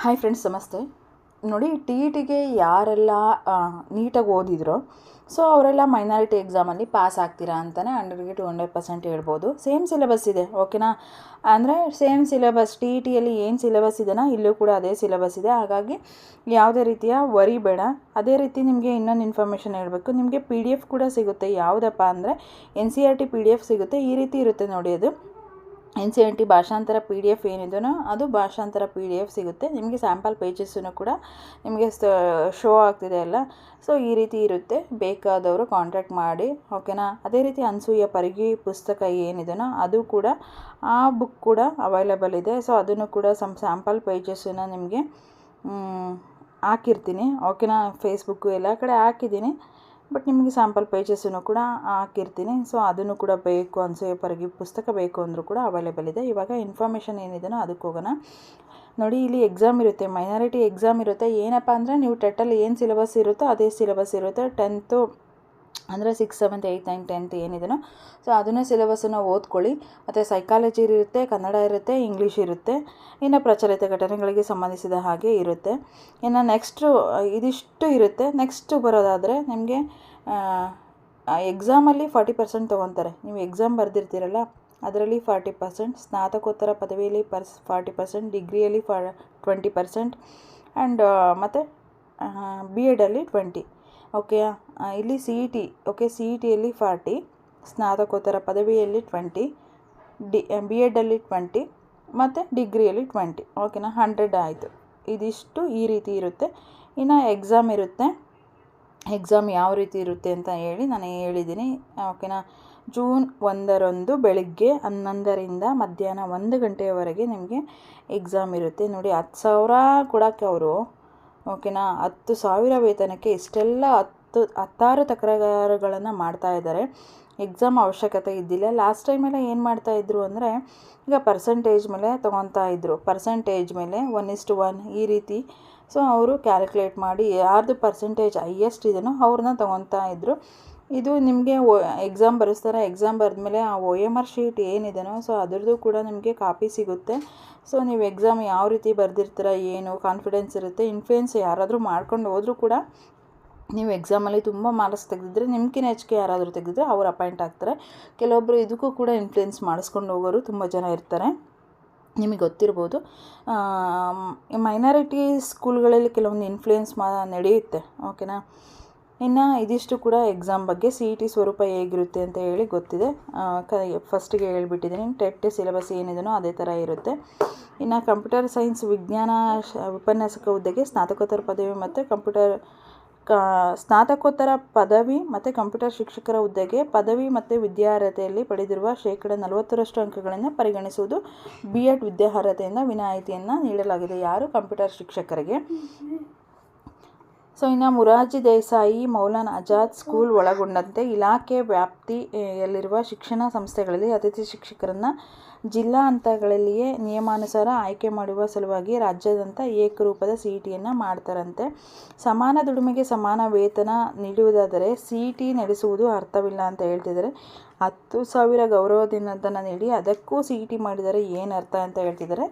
Hi friends ನಮಸ್ತೆ. ನೋಡಿ T E ಟಿಗೆ ಯಾರೆಲ್ಲ ನೀಟಾಗಿ ಓದಿದ್ರು ಸೊ ಅವರೆಲ್ಲ ಮೈನಾರಿಟಿ ಎಕ್ಸಾಮಲ್ಲಿ ಪಾಸ್ ಆಗ್ತೀರಾ ಅಂತಲೇ ಹಂಡ್ರೆಡ್ಗೆ ಟು ಹಂಡ್ರೆಡ್ ಪರ್ಸೆಂಟ್ ಹೇಳ್ಬೋದು. ಸೇಮ್ ಸಿಲೆಬಸ್ ಇದೆ ಓಕೆನಾ ಅಂದರೆ ಸೇಮ್ ಸಿಲೆಬಸ್ ಟಿ ಇ ಟಿಯಲ್ಲಿ ಏನು ಸಿಲೆಬಸ್ ಇದೆನಾ ಇಲ್ಲೂ ಕೂಡ ಅದೇ ಸಿಲೆಬಸ್ ಇದೆ. ಹಾಗಾಗಿ ಯಾವುದೇ ರೀತಿಯ ವರಿ ಬೇಡ. ಅದೇ ರೀತಿ ನಿಮಗೆ ಇನ್ನೊಂದು ಇನ್ಫಾರ್ಮೇಷನ್ ಹೇಳಬೇಕು. ನಿಮಗೆ ಪಿ ಡಿ ಎಫ್ ಕೂಡ ಸಿಗುತ್ತೆ. ಯಾವುದಪ್ಪ ಅಂದರೆ N C R T P D F ಸಿಗುತ್ತೆ. ಈ ರೀತಿ ಇರುತ್ತೆ ನೋಡಿ ಅದು. ಎನ್ ಸಿ ಎನ್ ಟಿ ಭಾಷಾಂತರ ಪಿ ಡಿ ಎಫ್ ಏನಿದೆಯೋ ಅದು ಭಾಷಾಂತರ ಪಿ ಡಿ ಎಫ್ ಸಿಗುತ್ತೆ. ನಿಮಗೆ ಸ್ಯಾಂಪಲ್ ಪೇಜಸ್ಸನ್ನು ಕೂಡ ನಿಮಗೆ ಶೋ ಆಗ್ತಿದೆ ಅಲ್ಲ? ಸೊ ಈ ರೀತಿ ಇರುತ್ತೆ. ಬೇಕಾದವರು ಕಾಂಟ್ಯಾಕ್ಟ್ ಮಾಡಿ ಓಕೆನಾ ಅದೇ ರೀತಿ ಅನ್ಸೂಯ ಪರಿಗಿ ಪುಸ್ತಕ ಏನಿದೆಯೋ ಅದು ಕೂಡ ಆ ಬುಕ್ ಕೂಡ ಅವೈಲೇಬಲ್ ಇದೆ. ಸೊ ಅದನ್ನು ಕೂಡ ಸಮ್ ಸ್ಯಾಂಪಲ್ ಪೇಜಸ್ಸನ್ನು ನಿಮಗೆ ಹಾಕಿರ್ತೀನಿ. ಓಕೆನಾ ಫೇಸ್ಬುಕ್ಕು ಎಲ್ಲ ಕಡೆ ಹಾಕಿದ್ದೀನಿ. ಬಟ್ ನಿಮಗೆ ಸ್ಯಾಂಪಲ್ ಪೇಜಸ್ಸನ್ನು ಕೂಡ ಹಾಕಿರ್ತೀನಿ. ಸೊ ಅದನ್ನು ಕೂಡ ಬೇಕು ಅನಿಸೋ ಪರಗಿ ಪುಸ್ತಕ ಬೇಕು ಅಂದರೂ ಕೂಡ ಅವೈಲೇಬಲ್ ಇದೆ. ಇವಾಗ ಇನ್ಫಾರ್ಮೇಷನ್ ಏನಿದೆಯೋ ಅದಕ್ಕೆ ಹೋಗೋಣ. ನೋಡಿ, ಇಲ್ಲಿ ಎಕ್ಸಾಮ್ ಇರುತ್ತೆ. ಮೈನಾರಿಟಿ ಎಕ್ಸಾಮ್ ಇರುತ್ತೆ. ಏನಪ್ಪ ಅಂದರೆ, ನೀವು ಟೆಟ್ಟಲ್ಲಿ ಏನು ಸಿಲೆಬಸ್ ಇರುತ್ತೋ ಅದೇ ಸಿಲೆಬಸ್ ಇರುತ್ತೆ. ಟೆಂತು ಅಂದರೆ six seventh eighth nine tenth ಏನಿದೆಯೋ ಸೊ ಅದನ್ನೇ ಸಿಲೆಬಸನ್ನು ಓದ್ಕೊಳ್ಳಿ. ಮತ್ತು ಸೈಕಾಲಜಿ ಇರುತ್ತೆ, ಕನ್ನಡ ಇರುತ್ತೆ ಇಂಗ್ಲೀಷ್ ಇರುತ್ತೆ. ಇನ್ನು ಪ್ರಚಲಿತ ಘಟನೆಗಳಿಗೆ ಸಂಬಂಧಿಸಿದ ಹಾಗೆ ಇರುತ್ತೆ. ಇನ್ನು ನೆಕ್ಸ್ಟು ಇದಿಷ್ಟು ಇರುತ್ತೆ. ನೆಕ್ಸ್ಟು ಬರೋದಾದರೆ ನಿಮಗೆ ಎಕ್ಸಾಮಲ್ಲಿ ಫಾರ್ಟಿ ಪರ್ಸೆಂಟ್ ತೊಗೊತಾರೆ. ನೀವು ಎಕ್ಸಾಮ್ ಬರೆದಿರ್ತೀರಲ್ಲ, ಅದರಲ್ಲಿ ಫಾರ್ಟಿ ಪರ್ಸೆಂಟ್ ಸ್ನಾತಕೋತ್ತರ ಪದವಿಯಲ್ಲಿ ಪರ್ಸ್ ಫಾರ್ಟಿ ಪರ್ಸೆಂಟ್ ಡಿಗ್ರಿಯಲ್ಲಿ ಫಾ ಟ್ವೆಂಟಿ ಪರ್ಸೆಂಟ್ ಆ್ಯಂಡ್ ಮತ್ತು ಬಿ ಎಡಲ್ಲಿ ಟ್ವೆಂಟಿ ಓಕೆ ಇಲ್ಲಿ C E T okay C E ಟಿಯಲ್ಲಿ forty ಸ್ನಾತಕೋತ್ತರ ಪದವಿಯಲ್ಲಿ ಟ್ವೆಂಟಿ ಡಿ ಬಿ ಎಡಲ್ಲಿ ಟ್ವೆಂಟಿ ಮತ್ತು ಡಿಗ್ರಿಯಲ್ಲಿ ಟ್ವೆಂಟಿ ಓಕೆನಾ ಹಂಡ್ರೆಡ್ ಆಯಿತು. ಇದಿಷ್ಟು ಈ ರೀತಿ ಇರುತ್ತೆ. ಇನ್ನು ಎಕ್ಸಾಮ್ ಇರುತ್ತೆ. ಎಕ್ಸಾಮ್ ಯಾವ ರೀತಿ ಇರುತ್ತೆ ಅಂತ ಹೇಳಿ ನಾನು ಹೇಳಿದ್ದೀನಿ. ಓಕೆನಾ ಜೂನ್ ಒಂದರಂದು ಬೆಳಗ್ಗೆ ಹನ್ನೊಂದರಿಂದ ಮಧ್ಯಾಹ್ನ ಒಂದು ಗಂಟೆಯವರೆಗೆ ನಿಮಗೆ ಎಕ್ಸಾಮ್ ಇರುತ್ತೆ. ನೋಡಿ, ಹತ್ತು ಸಾವಿರ ಕೊಡೋಕ್ಕೆ ಅವರು ಓಕೆನಾ? ಹತ್ತು ಸಾವಿರ ವೇತನಕ್ಕೆ ಇಷ್ಟೆಲ್ಲ ಹತ್ತು, ಹತ್ತಾರು ತಕರಾರುಗಳನ್ನು ಮಾಡ್ತಾ ಇದ್ದಾರೆ. ಎಕ್ಸಾಮ್ ಅವಶ್ಯಕತೆ ಇದ್ದಿಲ್ಲ. ಲಾಸ್ಟ್ ಟೈಮೆಲ್ಲ ಏನು ಮಾಡ್ತಾಯಿದ್ರು ಅಂದರೆ, ಈಗ ಪರ್ಸೆಂಟೇಜ್ ಮೇಲೆ ತೊಗೊತಾ ಇದ್ದರು ಪರ್ಸೆಂಟೇಜ್ ಮೇಲೆ ಒನ್ ಇಸ್ಟು ಒನ್ ಈ ರೀತಿ. ಸೊ ಅವರು ಕ್ಯಾಲ್ಕುಲೇಟ್ ಮಾಡಿ ಯಾರ್ದು ಪರ್ಸೆಂಟೇಜ್ ಹೈಯೆಸ್ಟ್ ಇದೆಯೋ ಅವ್ರನ್ನ ತೊಗೊತಾ ಇದ್ದರು ಇದು ನಿಮಗೆ ಎಕ್ಸಾಮ್ ಬರೆಸ್ತಾರೆ. ಎಕ್ಸಾಮ್ ಬರೆದ್ಮೇಲೆ ಆ ಒ ಎಂ ಆರ್ ಶೀಟ್ ಏನಿದೆಯೋ ಸೊ ಅದರದ್ದು ಕೂಡ ನಿಮಗೆ ಕಾಪಿ ಸಿಗುತ್ತೆ. ಸೊ ನೀವು ಎಕ್ಸಾಮ್ ಯಾವ ರೀತಿ ಬರೆದಿರ್ತೀರ, ಏನು ಕಾನ್ಫಿಡೆನ್ಸ್ ಇರುತ್ತೆ ಇನ್ಫ್ಲೂಯೆನ್ಸ್ ಯಾರಾದರೂ ಮಾಡ್ಕೊಂಡು ಹೋದರೂ ಕೂಡ ನೀವು ಎಕ್ಸಾಮಲ್ಲಿ ತುಂಬ ಮಾರ್ಕ್ಸ್ ತೆಗೆದಿದ್ರೆ ನಿಮ್ಗಿನ ಹೆಚ್ಚಿಗೆ ಯಾರಾದರೂ ತೆಗೆದಿದ್ರೆ ಅವ್ರು ಅಪಾಯಿಂಟ್ ಆಗ್ತಾರೆ. ಕೆಲವೊಬ್ಬರು ಇದಕ್ಕೂ ಕೂಡ ಇನ್ಫ್ಲೂಯೆನ್ಸ್ ಮಾಡಿಸ್ಕೊಂಡು ಹೋಗೋರು ತುಂಬ ಜನ ಇರ್ತಾರೆ. ನಿಮಗೆ ಗೊತ್ತಿರ್ಬೋದು ಮೈನಾರಿಟಿ ಸ್ಕೂಲ್ಗಳಲ್ಲಿ ಕೆಲವೊಂದು ಇನ್ಫ್ಲೂಯೆನ್ಸ್ ಮಾ, ನಡೆಯುತ್ತೆ ಓಕೆನಾ ಇನ್ನು ಇದಿಷ್ಟು ಕೂಡ ಎಕ್ಸಾಮ್ ಬಗ್ಗೆ ಸಿ ಇ ಟಿ ಸ್ವರೂಪ ಹೇಗಿರುತ್ತೆ ಅಂತ ಹೇಳಿ ಗೊತ್ತಿದೆ. ಕ ಫಸ್ಟಿಗೆ ಹೇಳ್ಬಿಟ್ಟಿದ್ದೀನಿ. ಟೆಟ್ ಸಿಲೆಬಸ್ ಏನಿದೆಯೋ ಅದೇ ಥರ ಇರುತ್ತೆ. ಇನ್ನು ಕಂಪ್ಯೂಟರ್ ಸೈನ್ಸ್ ವಿಜ್ಞಾನ ಉಪನ್ಯಾಸಕ ಹುದ್ದೆಗೆ ಸ್ನಾತಕೋತ್ತರ ಪದವಿ ಮತ್ತು ಕಂಪ್ಯೂಟರ್ ಕ, ಸ್ನಾತಕೋತ್ತರ ಪದವಿ ಮತ್ತು ಕಂಪ್ಯೂಟರ್ ಶಿಕ್ಷಕರ ಹುದ್ದೆಗೆ ಪದವಿ ಮತ್ತು ವಿದ್ಯಾರ್ಹತೆಯಲ್ಲಿ ಪಡೆದಿರುವ ಶೇಕಡ ನಲವತ್ತರಷ್ಟು ಅಂಕಗಳನ್ನು ಪರಿಗಣಿಸುವುದು ಬಿ ಎಡ್ ವಿದ್ಯಾರ್ಹತೆಯಿಂದ ವಿನಾಯಿತಿಯನ್ನು ನೀಡಲಾಗಿದೆ. ಯಾರು? ಕಂಪ್ಯೂಟರ್ ಶಿಕ್ಷಕರಿಗೆ. ಸೊ ಇನ್ನು ಮುರಾರ್ಜಿ ದೇಸಾಯಿ ಮೌಲಾನ್ ಆಜಾದ್ ಸ್ಕೂಲ್ ಒಳಗೊಂಡಂತೆ ಇಲಾಖೆ ವ್ಯಾಪ್ತಿಯಲ್ಲಿರುವ ಶಿಕ್ಷಣ ಸಂಸ್ಥೆಗಳಲ್ಲಿ ಅತಿಥಿ ಶಿಕ್ಷಕರನ್ನು ಜಿಲ್ಲಾ ಹಂತಗಳಲ್ಲಿಯೇ ನಿಯಮಾನುಸಾರ ಆಯ್ಕೆ ಮಾಡುವ ಸಲುವಾಗಿ ರಾಜ್ಯಾದ್ಯಂತ ಏಕರೂಪದ ಸಿ ಇ ಟಿಯನ್ನು ಮಾಡ್ತಾರಂತೆ. ಸಮಾನ ದುಡಿಮೆಗೆ ಸಮಾನ ವೇತನ ನೀಡುವುದಾದರೆ ಸಿ ಇ ಟಿ ನಡೆಸುವುದು ಅರ್ಥವಿಲ್ಲ ಅಂತ ಹೇಳ್ತಿದ್ದಾರೆ. ಹತ್ತು ಸಾವಿರ ಗೌರವಧನವನ್ನು ನೀಡಿ ಅದಕ್ಕೂ ಸಿ ಇ ಟಿ ಮಾಡಿದರೆ ಏನು ಅರ್ಥ ಅಂತ ಹೇಳ್ತಿದ್ದಾರೆ.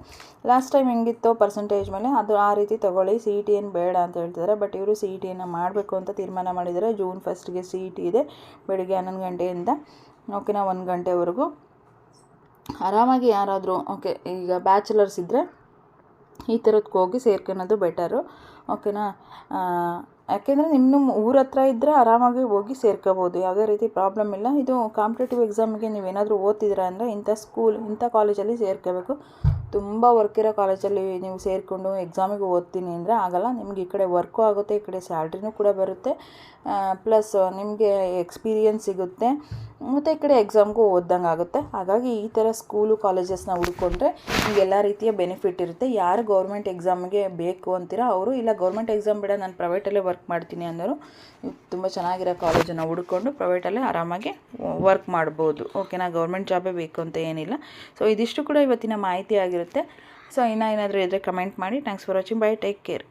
ಲಾಸ್ಟ್ ಟೈಮ್ ಹೆಂಗಿತ್ತೋ ಪರ್ಸೆಂಟೇಜ್ ಮೇಲೆ ಅದು ಆ ರೀತಿ ತೊಗೊಳ್ಳಿ ಸಿ ಇ ಟಿ ಏನು ಬೇಡ ಅಂತ ಹೇಳ್ತಿದ್ದಾರೆ. ಬಟ್ ಇವರು ಸಿ ಇ ಟಿಯನ್ನು ಮಾಡಬೇಕು ಅಂತ ತೀರ್ಮಾನ ಮಾಡಿದ್ದಾರೆ. ಜೂನ್ ಫಸ್ಟ್ಗೆ ಸಿ ಇ ಟಿ ಇದೆ, ಬೆಳಗ್ಗೆ ಹನ್ನೊಂದು ಗಂಟೆಯಿಂದ, ಓಕೆನಾ, ಒಂದು ಗಂಟೆವರೆಗೂ. ಆರಾಮಾಗಿ ಯಾರಾದರೂ, ಓಕೆ, ಈಗ ಬ್ಯಾಚುಲರ್ಸ್ ಇದ್ದರೆ ಈ ಥರದಕ್ಕೆ ಹೋಗಿ ಸೇರ್ಕೊಳ್ಳೋದು ಬೆಟರು, ಓಕೆನಾ? ಯಾಕೆಂದರೆ ನಿಮ್ಮ ಊರ ಹತ್ರ ಇದ್ದರೆ ಆರಾಮಾಗಿ ಹೋಗಿ ಸೇರ್ಕೋಬೋದು, ಯಾವುದೇ ರೀತಿ ಪ್ರಾಬ್ಲಮ್ ಇಲ್ಲ. ಇದು ಕಾಂಪಿಟೇಟಿವ್ ಎಕ್ಸಾಮಿಗೆ ನೀವೇನಾದರೂ ಓದ್ತಿದ್ದೀರಾ ಅಂದರೆ ಇಂಥ ಸ್ಕೂಲ್, ಇಂಥ ಕಾಲೇಜಲ್ಲಿ ಸೇರ್ಕೋಬೇಕು. ತುಂಬ ವರ್ಕ್ ಇರೋ ಕಾಲೇಜಲ್ಲಿ ನೀವು ಸೇರಿಕೊಂಡು ಎಕ್ಸಾಮಿಗೆ ಓದ್ತೀನಿ ಅಂದರೆ ಆಗಲ್ಲ. ನಿಮ್ಗೆ ಈ ಕಡೆ ವರ್ಕು ಆಗುತ್ತೆ, ಈ ಕಡೆ ಸ್ಯಾಲ್ರಿನೂ ಕೂಡ ಬರುತ್ತೆ. ಪ್ಲಸ್ ನಿಮಗೆ ಎಕ್ಸ್ಪೀರಿಯನ್ಸ್ ಸಿಗುತ್ತೆ. ಮತ್ತು ಈ ಕಡೆ ಎಕ್ಸಾಮ್ಗೂ ಓದ್ದಂಗೆ ಆಗುತ್ತೆ. ಹಾಗಾಗಿ ಈ ಥರ ಸ್ಕೂಲು ಕಾಲೇಜಸ್ನ ಹುಡ್ಕೊಂಡ್ರೆ ನಿಮ್ಗೆ ಎಲ್ಲ ರೀತಿಯ ಬೆನಿಫಿಟ್ ಇರುತ್ತೆ. ಯಾರು ಗೌರ್ಮೆಂಟ್ ಎಕ್ಸಾಮ್ಗೆ ಬೇಕು ಅಂತೀರಾ ಅವರು, ಇಲ್ಲ ಗೌರ್ಮೆಂಟ್ ಎಕ್ಸಾಮ್ ಬೇಡ ನಾನು ಪ್ರೈವೇಟಲ್ಲೇ ವರ್ಕ್ ಮಾಡ್ತೀನಿ ಅಂದರು ತುಂಬ ಚೆನ್ನಾಗಿರೋ ಕಾಲೇಜನ್ನು ಹುಡ್ಕೊಂಡು ಪ್ರೈವೇಟಲ್ಲೇ ಆರಾಮಾಗಿ ವರ್ಕ್ ಮಾಡ್ಬೋದು. ಓಕೆನಾ ಗೌರ್ಮೆಂಟ್ ಜಾಬೇ ಬೇಕು ಅಂತ ಏನಿಲ್ಲ. ಸೊ ಇದಿಷ್ಟು ಕೂಡ ಇವತ್ತಿನ ಮಾಹಿತಿ ಆಗಿರುತ್ತೆ. ಸೊ ಇನ್ನೂ ಏನಾದರೂ ಇದ್ದರೆ ಕಮೆಂಟ್ ಮಾಡಿ. Thanks for watching bye take care